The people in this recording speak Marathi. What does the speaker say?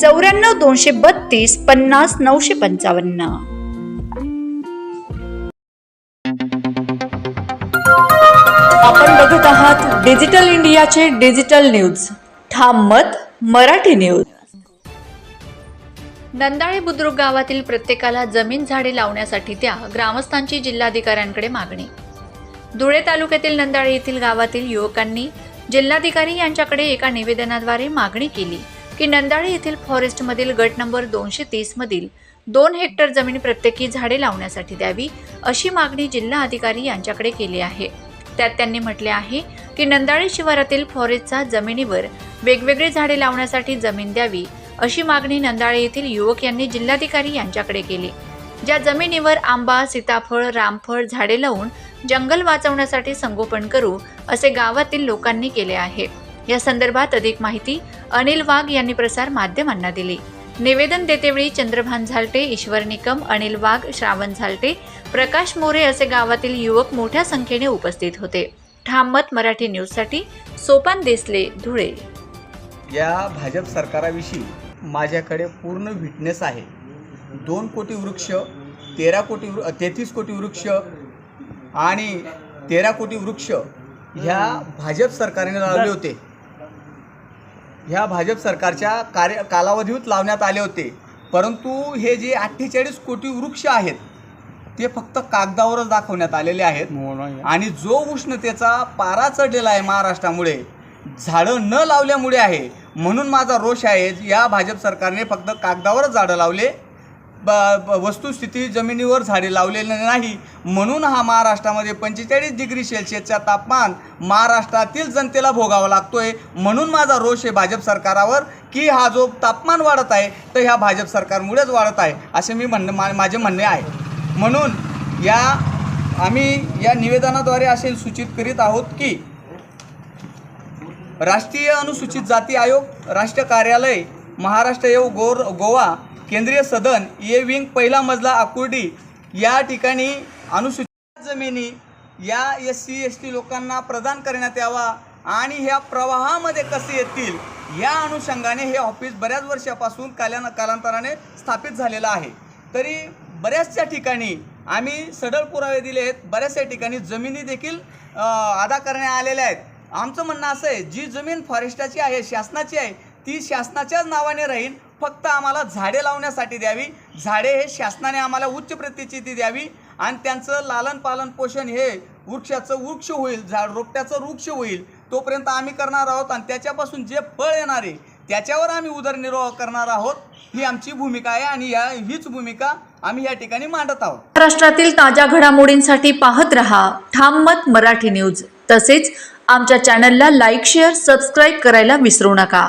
चौऱ्याण्णव दोनशे बत्तीस पन्नास नऊशे पंचावन्न. आपण बघत आहात डिजिटल इंडियाचे डिजिटल न्यूज. ठाम मत मराठी न्यूज. नंदाळे बुद्रुक गावातील प्रत्येकाला जमीन झाडे लावण्यासाठी त्या ग्रामस्थांची जिल्हाधिकाऱ्यांकडे मागणी. धुळे तालुक्यातील नंदाळे येथील गावातील युवकांनी जिल्हाधिकारी यांच्याकडे एका निवेदनाद्वारे मागणी केली. की नंदाळे येथील फॉरेस्टमधील गट नंबर दोनशे तीसमधील दोन हेक्टर जमीन प्रत्येकी झाडे लावण्यासाठी द्यावी अशी मागणी जिल्हा अधिकारी यांच्याकडे केली आहे. त्यात त्यांनी म्हटले आहे की नंदाळे शिवारातील फॉरेस्टचा जमिनीवर वेगवेगळी झाडे लावण्यासाठी जमीन द्यावी अशी मागणी नंदाळे येथील युवक यांनी जिल्हाधिकारी यांच्याकडे केली. ज्या जमिनीवर आंबा सीताफळ रामफळ झाडे लावून जंगल वाचवण्यासाठी संगोपन करू असे गावातील लोकांनी केले आहे. या संदर्भात अधिक माहिती अनिल वाघ यांनी प्रसार माध्यमांना दिली. निवेदन देतेवेळी चंद्रभान झालटे ईश्वर निकम अनिल वाघ श्रावण झालटे प्रकाश मोरे असे गावातील युवक मोठ्या संख्येने उपस्थित होते. ठामत मराठी न्यूजसाठी सोपान देसले धुळे. या भाजप सरकाराविषयी माझ्याकडे पूर्ण विटनेस आहे. दोन कोटी वृक्ष तेरा कोटी वृ तेहतीस कोटी वृक्ष आणि तेरा कोटी वृक्ष ह्या भाजप सरकारने लावले होते. ह्या भाजप सरकारच्या कार्य कालावधीत लावण्यात आले होते. परंतु हे जे अठ्ठेचाळीस कोटी वृक्ष आहेत ते फक्त कागदावरच दाखवण्यात आलेले आहेत. आणि जो उष्णतेचा पारा चढलेला आहे महाराष्ट्रामुळे झाडं न लावल्यामुळे आहे. म्हणून माझा रोष आहे या भाजप सरकारने फक्त कागदावरच झाडं लावले. ब ब- वस्तुस्थिती जमिनीवर झाडे लावलेले नाही. म्हणून हा महाराष्ट्रामध्ये पंचेचाळीस डिग्री सेल्सिअसचा तापमान महाराष्ट्रातील जनतेला भोगावा लागतोय. म्हणून माझा रोष आहे भाजप सरकारावर की हा जो तापमान वाढत आहे तर ह्या भाजप सरकारमुळेच वाढत आहे असे मी म्हणणं मा माझे म्हणणे आहे. म्हणून या आम्ही या निवेदनाद्वारे असे सूचित करीत आहोत की राष्ट्रीय अनुसूचित जाती आयोग राष्ट्रीय कार्यालय महाराष्ट्र येऊ गोर गोवा केंद्रीय सदन ये विंग पहिला मजला आकुर्डी या ठिकाणी अनुसूचित जमिनी या एस सी एस टी लोकांना प्रदान करण्यात यावा आणि ह्या प्रवाहामध्ये कसे येतील या अनुषंगाने हे ऑफिस बऱ्याच वर्षापासून काल्यान कालांतराने स्थापित झालेलं आहे. तरी बऱ्याचशा ठिकाणी आम्ही सडळ पुरावे दिले आहेत. बऱ्याचशा ठिकाणी जमिनी देखील अदा करण्यात आलेल्या आहेत. आमचं म्हणणं असं आहे जी जमीन फॉरेस्टाची आहे शासनाची आहे ती शासनाच्याच नावाने राहील. फक्त आम्हाला झाडे लावण्यासाठी द्यावी. झाडे हे शासनाने आम्हाला उच्च प्रतीची ती द्यावी. आणि त्यांचं लालन पालन पोषण हे वृक्षाचं वृक्ष होईल. झाड रोपट्याचं वृक्ष होईल. तोपर्यंत आम्ही करणार आहोत आणि त्याच्यापासून जे फळ येणार आहे त्याच्यावर आम्ही उदरनिर्वाह करणार आहोत. ही आमची भूमिका आहे आणि या हीच भूमिका आम्ही या ठिकाणी मांडत आहोत. महाराष्ट्रातील ताज्या घडामोडींसाठी पाहत रहा ठाम मत मराठी न्यूज. तसेच आमच्या चॅनलला लाईक शेअर सबस्क्राईब करायला विसरू नका.